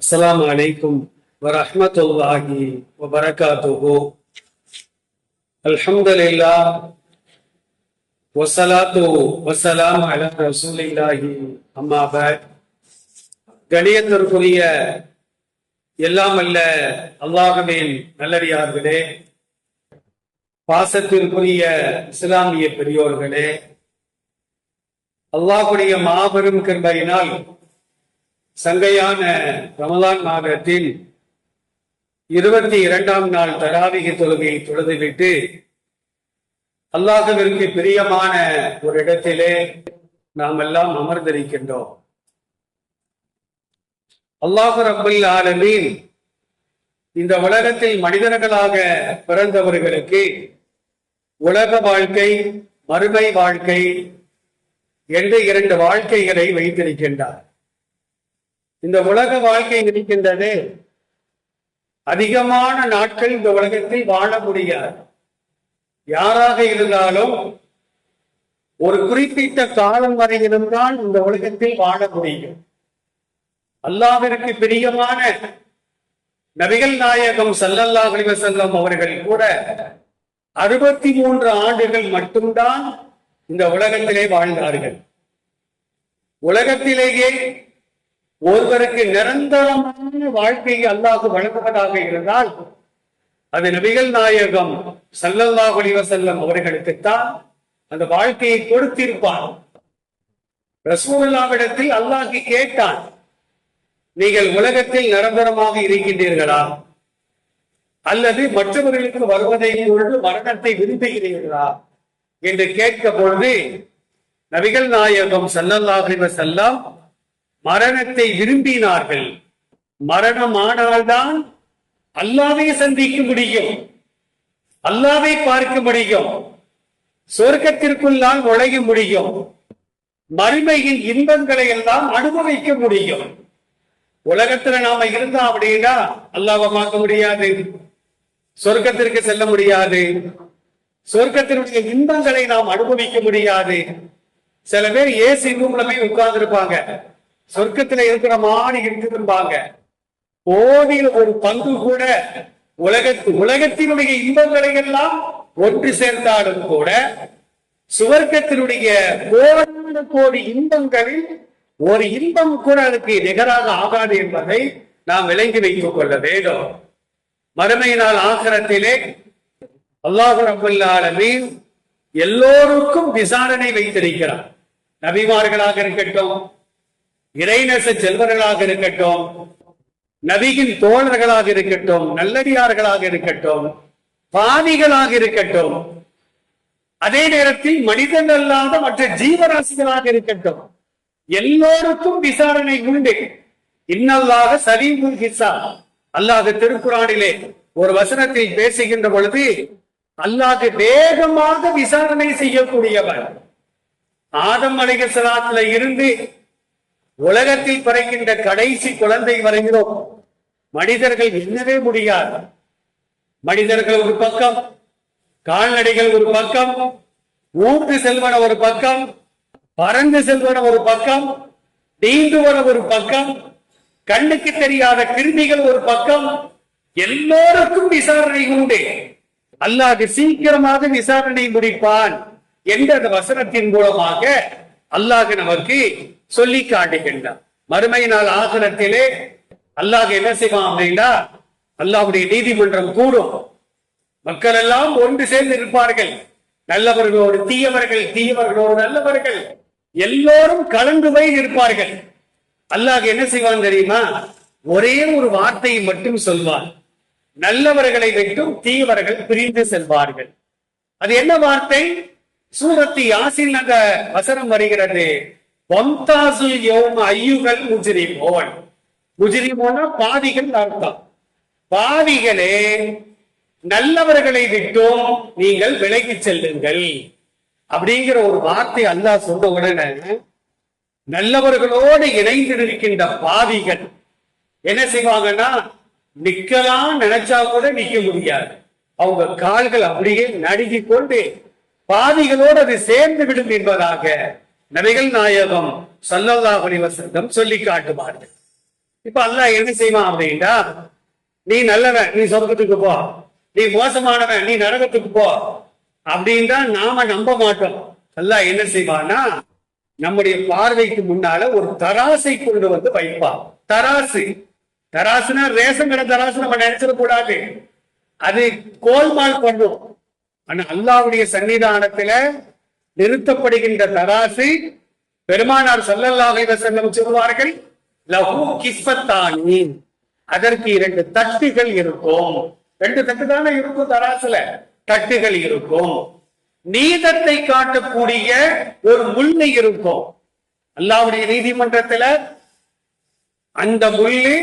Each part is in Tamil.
அஸ்லாம் அலைக்கும் வரமத்துல்லாஹி வபரகாத்துஹு. அல்ஹம்துலில்லா வசலாத்து வசலாம் அலா ரசூலில்லாஹி. அம்மா பட் கணியத்திற்குரிய எல்லாம் அல்ல அல்லாஹமேன் நல்லடியார்களே. பாசத்திற்குரிய இஸ்லாமிய பெரியோர்களே. அல்லாஹுடைய மாபெரும் கிருபையினால் சங்கையான ரமலான் மாதத்தில் இருபத்தி இரண்டாம் நாள் தராவிக தொழுகையை தொழுதுவிட்டு அல்லாஹவிற்கு பிரியமான ஒரு இடத்திலே நாம் எல்லாம் அமர்ந்திருக்கின்றோம். அல்லாஹு ரபுல் ஆலமீன் இந்த உலகத்தில் மனிதர்களாக பிறந்தவர்களுக்கு உலக வாழ்க்கை மறுமை வாழ்க்கை என்று இரண்டு வாழ்க்கைகளை வைத்திருக்கின்றார். இந்த உலக வாழ்க்கை இருக்கின்றது. அதிகமான நாட்கள் இந்த உலகத்தில் வாழ முடியாது. யாராக இருந்தாலும் ஒரு குறிப்பிட்ட காலம் வரை இருந்தால் இந்த உலகத்தில் வாழ முடியும். அல்லாவிற்கு பிரியமான நபிகள் நாயகம் சல்லல்லா செல்லம் அவர்கள் கூட அறுபத்தி மூன்று ஆண்டுகள் மட்டும்தான் இந்த உலகத்திலே வாழ்ந்தார்கள். உலகத்திலேயே ஒருவருக்கு நிரந்தரமான வாழ்க்கையை அல்லாஹு வழங்குவதாக இருந்தால் அது நபிகள் நாயகம் சல்லல்லாஹ் அலைஹி வஸல்லம் அவர்களுக்குத்தான் அந்த வாழ்க்கையை கொடுத்திருப்பார். ரசூல்லாவிடத்தில் அல்லாஹி கேட்டான் நீங்கள் உலகத்தில் நிரந்தரமாக இருக்கின்றீர்களா? அல்லது மற்றவர்களுக்கு வருவதை கொண்டு மரணத்தை விரும்புகிறீர்களா? என்று கேட்க பொழுது நபிகள் நாயகம் சல்லல்லாஹ் செல்லம் மரணத்தை விரும்பினார்கள். மரணம் ஆனால்தான் அல்லாவை சந்திக்க முடியும். அல்லாவை பார்க்க முடியும். சொர்க்கத்திற்குள்ளால் நுழைய முடியும். மறுமையின் இன்பங்களை எல்லாம் அனுபவிக்க முடியும். உலகத்துல நாம இருந்தா அப்படின்னா அல்லாவை பார்க்க முடியாது. சொர்க்கத்திற்கு செல்ல முடியாது. சொர்க்கத்தினுடைய இன்பங்களை நாம் அனுபவிக்க முடியாது. சில பேர் ஏசி ரூம்ல போய் உட்கார்ந்து இருப்பாங்க சொர்க்கத்துல இருக்கிற மாதிரி இருக்குதும்பாங்க கோடியில் ஒரு பங்கு கூட உலகத்து உலகத்தினுடைய இன்பங்களை எல்லாம் ஒன்று சேர்ந்தாலும் கூட சுவர்க்கத்தினுடைய கோடி கோடி இன்பங்களில் ஒரு இன்பம் கூட அதுக்கு நிகராக ஆகாது என்பதை நாம் விளங்கி வைத்துக் கொள்ள வேண்டும். மறுமை நாள் ஆசிரத்திலே அல்லாஹு ரபுல்லாலமீன் எல்லோருக்கும் விசாரணை வைத்திருக்கிறார். நபிமார்களாக இருக்கட்டும் இறைநேச செல்வர்களாக இருக்கட்டும் நபியின் தோழர்களாக இருக்கட்டும் நல்லடியார்களாக இருக்கட்டும் பாவிகளாக இருக்கட்டும் அதே நேரத்தில் மனிதன் அல்லாத மற்ற ஜீவராசிகளாக இருக்கட்டும் எல்லோருக்கும் விசாரணை உண்டு. இன்னல்லாக சரீமுல் ஹிசா அல்லாஹ் திருக்குறானிலே ஒரு வசனத்தில் பேசுகின்ற பொழுது அல்லாஹ் வேகமாக விசாரணை செய்யக்கூடியவர் ஆதம் அலைகசலாத்துல இருந்து உலகத்தில் பிறக்கின்ற கடைசி குழந்தை வரைகிறோம் மனிதர்கள் எண்ணவே முடியாது. மனிதர்கள் ஒரு பக்கம் கால்நடைகள் ஒரு பக்கம் ஊன்று செல்வன ஒரு பக்கம் பறந்து செல்வன ஒரு பக்கம் நீந்துவன ஒரு பக்கம் கண்ணுக்கு தெரியாத கிருமிகள் ஒரு பக்கம் எல்லோருக்கும் விசாரணை உண்டு. அல்லாது சீக்கிரமாக விசாரணை முடிப்பான் என்ற அந்த வசனத்தின் மூலமாக அல்லாஹ் நமக்கு சொல்லி காட்டுகின்றான். மறுமை நாள் ஆசனத்திலே அல்லாஹ் என்ன செய்வான் அப்படின்னா அல்லாஹுடைய நீதிமன்றம் கூடும். மக்கள் எல்லாம் ஒன்று சேர்ந்து இருப்பார்கள். நல்லவர்களோடு தீயவர்கள் தீயவர்களோடு நல்லவர்கள். எல்லோரும் கலந்து போய் இருப்பார்கள். அல்லாஹ் என்ன செய்வான் தெரியுமா? ஒரே ஒரு வார்த்தையை மட்டும் சொல்வார் நல்லவர்களை விட்டும் தீயவர்கள் பிரிந்து செல்வார்கள். அது என்ன வார்த்தை? சூரத்தி யாசின் அந்த வசனம் வருகிறது. வம்தாசுல் யோம ஐயுகள் முஜிரிமோன் முஜிரிமோனா பாவிகள் அர்த்தம் பாவிகளே நல்லவர்களை விட்டும் நீங்கள் விலகி செல்லுங்கள். அப்படிங்கிற ஒரு வார்த்தை அல்லாஹ் சொன்ன உடனே நல்லவர்களோடு இணைந்து இருக்கின்ற பாவிகள் என்ன செய்வாங்கன்னா நிக்கலாம் நினைச்சா கூட நிக்க முடியாது. அவங்க கால்கள் அப்படியே நடுங்கி கொண்டு பாவிகளோடு அது சேர்ந்து விடும் என்பதாக நபிகள் நாயகம் சல்லல்லாஹு அலைஹி சொல்லி காட்டுவார்கள். இப்ப அல்லாஹ் என்ன செய்வான் அப்படின்னா நீ நல்லவன் நீ சொர்க்கத்துக்கு போ. நீ மோசமானவன் நீ நரகத்துக்கு போ. அப்படின்னா நாம நம்ப மாட்டோம். அல்லாஹ் என்ன செய்வான்னா நம்முடைய பார்வைக்கு முன்னால ஒரு தராசை கொண்டு வந்து வைப்பான். தராசு. தராசுனா ரேஷன் கடை தராசு நம்ம நினைச்சிடக்கூடாது. அது கோல்மால் பண்ணும். ஆனா அல்லாவுடைய சன்னிதானத்துல நிறுத்தப்படுகின்ற தராசு பெருமானார் ஸல்லல்லாஹு செல்லம் சொல்வார்கள் லகு கிஸ்பத்தானி அதற்கு இரண்டு தட்டுகள் இருக்கும். ரெண்டு தட்டு தானே இருக்கும் தராசுல? தட்டுகள் இருக்கும். நீதத்தை காட்டக்கூடிய ஒரு முள்ளு இருக்கும். அல்லாவுடைய நீதிமன்றத்துல அந்த முள்ளு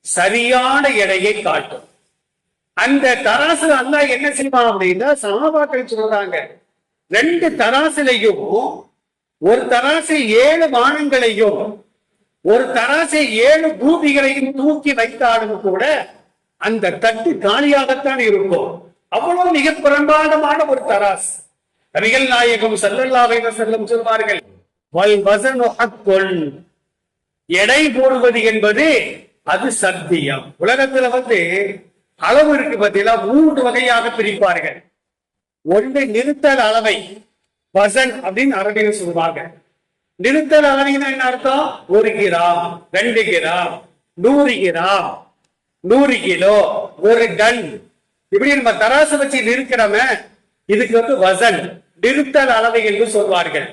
சரியான எடையை காட்டும். அந்த தராசு அல்லா என்ன செய்வான் அப்படின்னா சகாபாக்கள் சொல்றாங்க. ரெண்டு தராசுலையும் ஒரு தராசு ஏழு வானங்களையும் ஒரு தராசை ஏழு பூமிகளையும் தூக்கி வைத்தாலும் கூட அந்த தட்டு காலியாகத்தான் இருக்கும். அவ்வளவு மிக பிரம்மாண்டமான ஒரு தராசு. நபிகள் நாயகம் செல்லல்லாவை செல்லும் சொல்வார்கள் வல் வஸனு எடை போடுவது என்பது அது சத்தியம். உலகத்துல வந்து அளவு இருக்கு பார்த்தீங்களா மூன்று வகையாக பிரிப்பார்கள். ஒன்று நிறுத்தல் அளவை வசன் அப்படின்னு அரபியில் சொல்லுவாங்க. நிறுத்தல் அளவைன்னா என்ன அர்த்தம்? ஒரு கிராம் ரெண்டு கிராம் நூறு கிராம் நூறு கிலோ ஒரு டன். இப்படி நம்ம தராசு வச்சு நிறுக்கிறோமே இதுக்கு வந்து வசன் நிறுத்தல் அளவை என்று சொல்வார்கள்.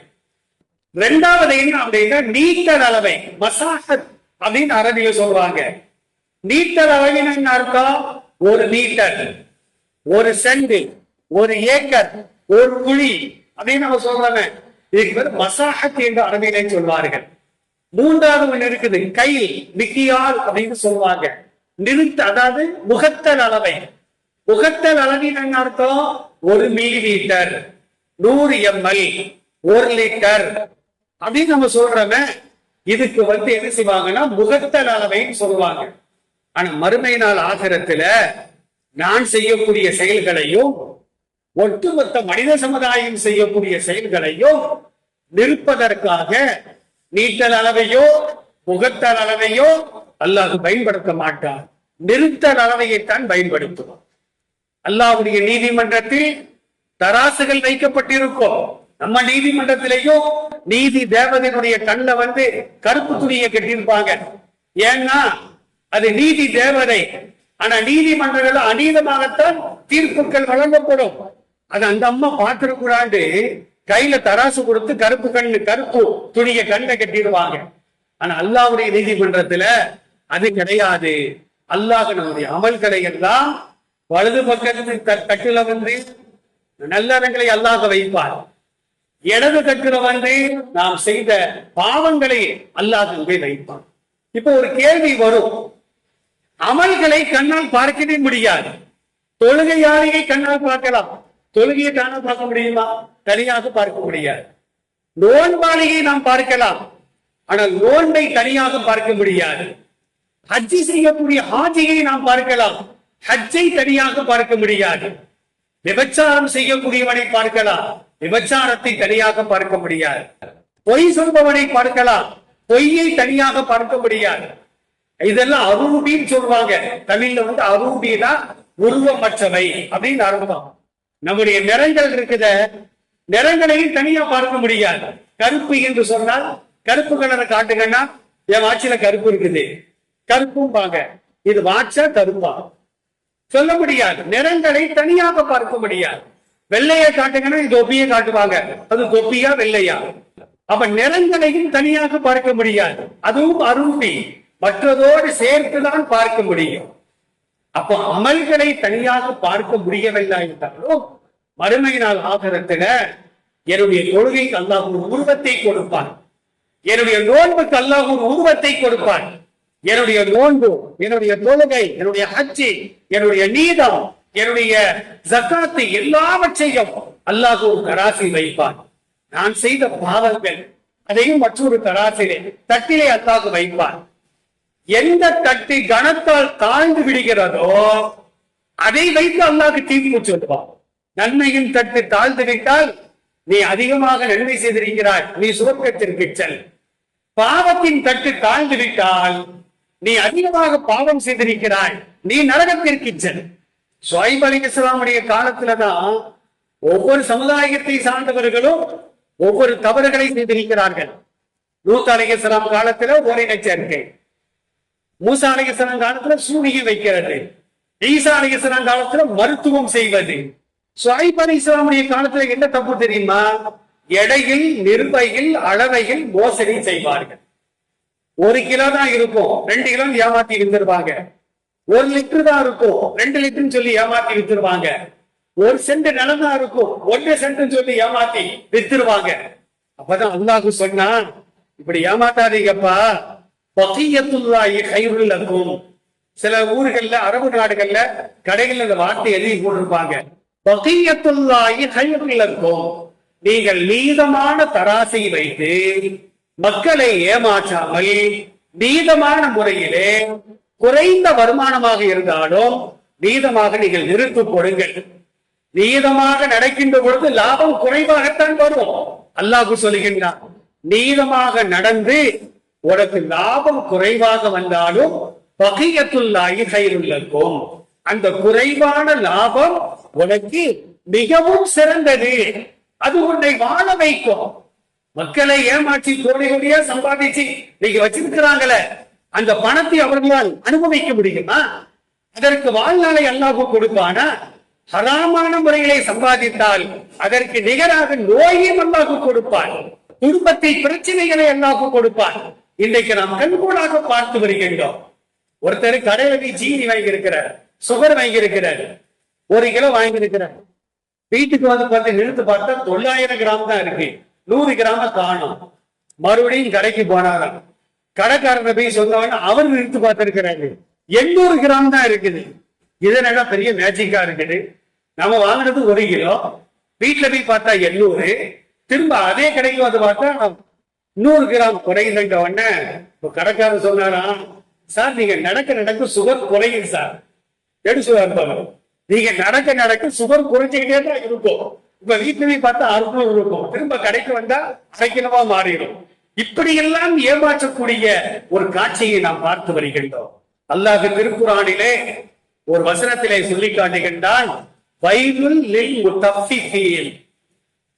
ரெண்டாவது என்ன அப்படின்னா நீட்டல் அளவை மசாகத் அப்படின்னு அரபியில் சொல்லுவாங்க நீட்டல் அளவின் என்ன அர்த்தம்? ஒரு மீட்டர் ஒரு செண்டு ஒரு ஏக்கர் ஒரு குழி அப்படின்னு நம்ம சொல்றாங்க இதுக்கு பேர் மசாஹத் என்று அரபியிலே சொல்வார்கள். மூன்றாவது ஒண்ணு இருக்குது கை மிக்கியால் அப்படின்னு சொல்லுவாங்க நிறுத்த அதாவது முகத்தல் அளவை. முகத்தல் அளவில் என்ன அர்த்தம்? ஒரு மில்லிமீட்டர் நூறு எம்எல் ஒரு லிட்டர் அப்படின்னு நம்ம சொல்றோமே இதுக்கு வந்து என்ன செய்வாங்கன்னா முகத்தல் அளவைன்னு சொல்லுவாங்க. ஆனா மறுமை நாள் ஆசிரத்துல நான் செய்யக்கூடிய செயல்களையும் ஒட்டுமொத்த மனித சமுதாயம் செய்யக்கூடிய செயல்களையும் நிற்பதற்காக நீட்டல் அளவையோ முகத்தல் அளவையோ அல்லாஹ் பயன்படுத்த மாட்டார் நிறுத்தல் அளவையைத்தான் பயன்படுத்துவார் அல்லாஹ்வுடைய நீதிமன்றத்தில் தராசுகள் வைக்கப்பட்டிருக்கும். நம்ம நீதிமன்றத்திலேயும் நீதி தேவதையினுடைய கண்ணை வந்து கருப்பு துணியை கட்டியிருப்பாங்க. ஏன்னா அது நீதி தேவதை. ஆனா நீதிமன்றங்கள் அநீதமாகத்தான் தீர்ப்புகள் வழங்கப்படும். அது அந்த அம்மா பார்த்திருக்கிறாண்டு. கையில தராசு கொடுத்து கருப்பு கண்ணு கருப்பு துணியை கண்ணை கட்டிடுவாங்க. ஆனா அல்லாவுடைய நீதிமன்றத்துல அது கிடையாது. அல்லாஹ் நம்முடைய அமல்களை எல்லாம் வலது பக்கத்து கட்டுல வந்து நல்லறங்களை அல்லாஹ் வைப்பார். இடது கட்டுல வந்து நாம் செய்த பாவங்களை அல்லாஹ் வைப்பான் இப்ப ஒரு கேள்வி வரும். அமல்களை கண்ணால் பார்க்கவே முடியாது. தொழுகையாளியை கண்ணால் பார்க்கலாம். தொழுகையை கண்ணால் பார்க்க முடியுமா? தனியாக பார்க்க முடியாது. நோன்பாளியை நாம் பார்க்கலாம். ஆனால் நோன்பை தனியாக பார்க்க முடியாது. ஹஜ்ஜி செய்யக்கூடிய ஹாஜியை நாம் பார்க்கலாம். ஹஜ்ஜை தனியாக பார்க்க முடியாது. விபச்சாரம் செய்யக்கூடியவனை பார்க்கலாம். விபச்சாரத்தை தனியாக பார்க்க முடியாது. பொய் சொல்பவனை பார்க்கலாம். பொய்யை தனியாக பார்க்க முடியாது. இதெல்லாம் அரூபின்னு சொல்லுவாங்க. தமிழ்ல வந்து அரூபினா உருவமற்றவை அப்படின்னு அர்த்தம். நம்முடைய நிறங்கள் இருக்குத நிறங்களையும் தனியா பார்க்க முடியாது. கருப்பு என்று சொன்னால் கருப்பு கலரை காட்டுங்கன்னா என் வாட்சில கருப்பு இருக்குது. கருப்பும் பாங்க இது வாட்சா கருப்பா? சொல்ல முடியாது. நிறங்களை தனியாக பார்க்க முடியாது. வெள்ளையை காட்டுங்கன்னா இது தொப்பியை காட்டுவாங்க. அது தொப்பியா வெள்ளையா? அப்ப நிறங்களையும் தனியாக பார்க்க முடியாது. அதுவும் அரும்பி மற்றதோடு சேர்த்துதான் பார்க்க முடியும். அப்போ அமல்களை தனியாக பார்க்க முடியவில்லை என்றாலும் மறுமை நாள் ஆகரத்துல என்னுடைய தொழுகைக்கு அல்லாஹ் ஒரு உருவத்தை கொடுப்பான். என்னுடைய நோன்புக்கு அல்லாஹ் ஒரு உருவத்தை கொடுப்பான். என்னுடைய நோன்பு என்னுடைய தொழுகை என்னுடைய ஹஜ்ஜி என்னுடைய நீதம் என்னுடைய ஜக்காத்து எல்லாவற்றையும் அல்லாஹ் ஒரு தராசி வைப்பான். நான் செய்த பாவங்கள் அதையும் மற்றொரு தராசிலே தட்டிலே அல்லாஹ் வைப்பான். எந்த தட்டு கனத்தால் தாழ்ந்து விடுகிறதோ அதை வைத்து அல்லாக்கு தீர்ப்பு சொல்லுவான் நன்மையின் தட்டு தாழ்ந்து விட்டால் நீ அதிகமாக நன்மை செய்திருக்கிறாய். நீ சுவர்க்கத்திற்கு செல். பாவத்தின் தட்டு தாழ்ந்து விட்டால் நீ அதிகமாக பாவம் செய்திருக்கிறாய். நீ நரகத்திற்கு செல். சுவைப் அலி இஸ்லாமுடைய காலத்துலதான் ஒவ்வொரு சமுதாயத்தை சார்ந்தவர்களும் ஒவ்வொரு தவறுகளை செய்திருக்கிறார்கள். லூத் அலி இஸ்லாம் காலத்துல ஒரே சேர்க்கை. மூசா அலி காலத்துல சூனியம் வைக்கிறது. ஈசா அலி காலத்துல மருத்துவம் செய்வது. சுவைப் அலி இஸ்லாமுடைய காலத்துல என்ன தப்பு தெரியுமா? எடையில் நிர்வையில் அளவையில் மோசடி செய்வார்கள். ஒரு கிலோ தான் இருக்கும். ரெண்டு கிலோ ஏமாத்தி வித்துருவாங்க. ஒரு லிட்டர் தான் இருக்கும். ரெண்டு லிட்டர்னு சொல்லி ஏமாத்தி வித்துருவாங்க. ஒரு சென்ட் நிலம் தான் இருக்கும். ஒன்னு சென்ட் சொல்லி ஏமாத்தி வித்துருவாங்க. அப்பதான் அல்லாஹு சொன்னா இப்படி ஏமாத்தாதீங்கப்பா. பகியத்துல்லாஹி கைருல் இருக்கும் சில ஊர்கள்ல அரபு நாடுகள்ல கடைகள்ல இந்த வார்த்தை எழுதி போட்டிருப்பாங்க. பகியத்துள்ளாயி கைருல் இருக்கும் நீங்கள் நீதமான தராசை வைத்து மக்களை ஏமாற்றாமல் நீதமான முறையிலே குறைந்த வருமானமாக இருந்தாலும் நீதமாக நீங்கள் நிறுத்து கொடுங்கள் நீதமாக நடக்கின்ற பொழுது லாபம் குறைவாகத்தான் வரும். அல்லாஹு சொல்லுகின்றான் நீதமாக நடந்து உனக்கு லாபம் குறைவாக வந்தாலும் பகையத்துள்ளாகி கையிலுள்ளக்கும் அந்த குறைவான லாபம் உனக்கு மிகவும் சிறந்தது. அது உன்னை வாழ வைக்கும். மக்களை ஏமாற்றி கோடி கோடியா சம்பாதிச்சு நீங்க வச்சிருக்கிறாங்களே அந்த பணத்தை அவர்களால் அனுபவிக்க முடியுமா? அதற்கு வாழ்நாளை அல்லாஹ் கொடுப்பானா? ஹராமான முறைகளை சம்பாதித்தால் அதற்கு நிகராக நோயும் அல்லாஹ் கொடுப்பான். குடும்பத்தை பிரச்சனைகளை அல்லாஹ் கொடுப்பான். இன்றைக்கு நாம் கண்கூடாக பார்த்து வருகின்றோம். ஒருத்தர் கடையில போய் ஜீனி வாங்கி இருக்கிறார் சுகர் வாங்கி இருக்கிறார் ஒரு கிலோ வாங்கி இருக்கிறார் வீட்டுக்கு வந்து பார்த்து நிறுத்து பார்த்தா தொள்ளாயிரம் கிராம் தான் இருக்கு. நூறு கிராம காணும். மறுபடியும் கடைக்கு போனாராம். கடைக்காரரை போய் சொன்னவன அவர் நிறுத்து பார்த்திருக்கிறாரு. எண்ணூறு கிராம் தான் இருக்குது. இதனால பெரிய மேஜிக்கா இருக்குது. நம்ம வாங்கினது ஒரு கிலோ. வீட்டுல போய் பார்த்தா எண்ணூறு. திரும்ப அதே கடைக்கு வந்து பார்த்தா நூறு கிராம் குறையுதுன்ற உடனே இப்ப கடைக்காரர் சொன்னாராம் சார் நீங்க நடக்க நடக்க சுகர் குறையும் சார். எடு சுகர் நீங்க நடக்க நடக்க சுகர் குறைஞ்சுக்கிட்டே தான் இருக்கும். இப்ப வீட்டுல போய் பார்த்தா அறுநூறு இருக்கும். திரும்ப கடைக்கு வந்தா சைக்கிளமா மாறிடும். இப்படியெல்லாம் ஏமாற்றக்கூடிய ஒரு காட்சியை நாம் பார்த்து வருகின்றோம். அல்லாஹ் திருக்குறானிலே ஒரு வசனத்திலே சொல்லி காட்டுகின்றான்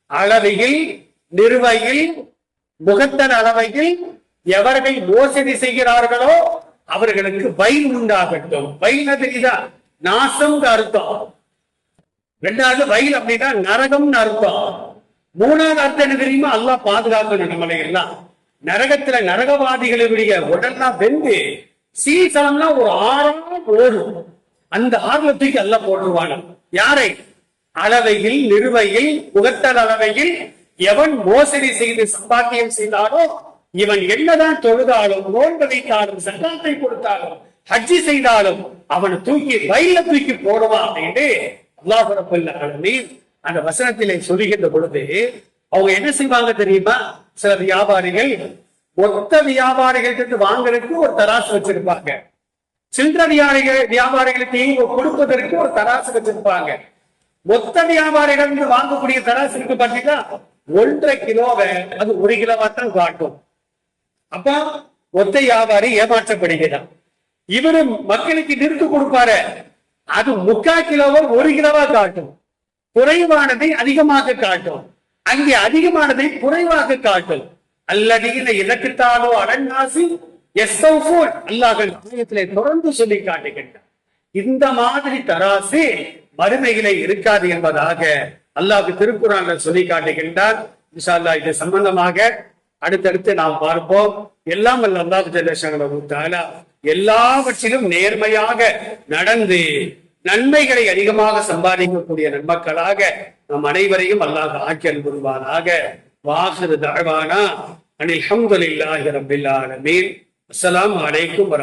அளவையில் லில் முத்தஃபிஃபீன் அளவையில் முகத்தன் அளவையில் எவர்கள் மோசடி செய்கிறார்களோ அவர்களுக்கு வயல் உண்டாகட்டும். வயல் தெரியுதா நாசம் அர்த்தம். ரெண்டாவது வயல் அப்படின்னா நரகம்னு அர்த்தம். மூணாவது அர்த்தம் என்ன தெரியுமா? அல்லா பாதுகாக்கணும் நம்மளை எல்லாம் நரகத்துல நரகவாதிகளுடைய உடல்லாம் வெந்து சீசனம்னா ஒரு ஆறாம் ஓடும் அந்த ஆறுல தூக்கி எல்லாம் போட்டுருவாங்க. யாரை? அளவையில் நிறுவையில் புகட்டல் அளவையில் எவன் மோசடி செய்து சம்பாத்தியம் செய்தாலோ இவன் என்னதான் தொழுதாலும் நோன்பு வைத்தாலும் சட்டத்தை கொடுத்தாலும் ஹஜ்ஜி செய்தாலும் அவனை தூக்கி வயல்ல தூக்கி போடுவான் அப்படின்ட்டு அல்லாஹ் அந்த வசனத்திலே சொல்லுகின்ற பொழுது அவங்க என்ன செய்வாங்க தெரியுமா? சில வியாபாரிகள் மொத்த வியாபாரிகள்கிட்ட வாங்குறதுக்கு ஒரு தராசு வச்சிருப்பாங்க. சில்லற வியாபாரிகள் வியாபாரிகளுக்கு கொடுப்பதற்கு ஒரு தராசு வச்சிருப்பாங்க. மொத்த வியாபாரிகள் வாங்கக்கூடிய தராசு இருக்கு பாத்தீங்கன்னா ஒன்றரை கிலோவை அது ஒரு கிலோவா தான் காட்டும். அப்ப ஒத்த வியாபாரி ஏமாற்றப்படுகிறான். இவரு மக்களுக்கு நிறுத்து கொடுப்பாரு. அது முக்கா கிலோவை ஒரு கிலோவா காட்டும். குறைவானதை அதிகமாக காட்டும். அங்கே அதிகமானதை குறைவாக காட்டும். அல்லதீன இலக்குத்தாலோ அடங்காசி எஸ் அல்லாஹ் தொடர்ந்து சொல்லி காட்டுகின்றார். இந்த மாதிரி தராசு மறுமையிலே இருக்காது என்பதாக அல்லாஹ் திருக்குறான்ல சொல்லி காட்டுகின்றார் இன்ஷால்லா இது சம்பந்தமாக அடுத்தடுத்து நாம் பார்ப்போம். எல்லாம் அல்ல அல்லாஹ் ஜல்லஷானஹு எல்லாவற்றிலும் நேர்மையாக நடந்து நன்மைகளை அதிகமாக சம்பாதிக்கக்கூடிய நன்மக்களாக நம் அனைவரையும் அல்லாஹ் ஆக்கியல் புரிவானாக. வாஹிரு தாழ்வானா அனில் ஹம்துலில்லாஹி ரப்பில் ஆலமீன். அஸ்ஸலாமு அலைக்கும்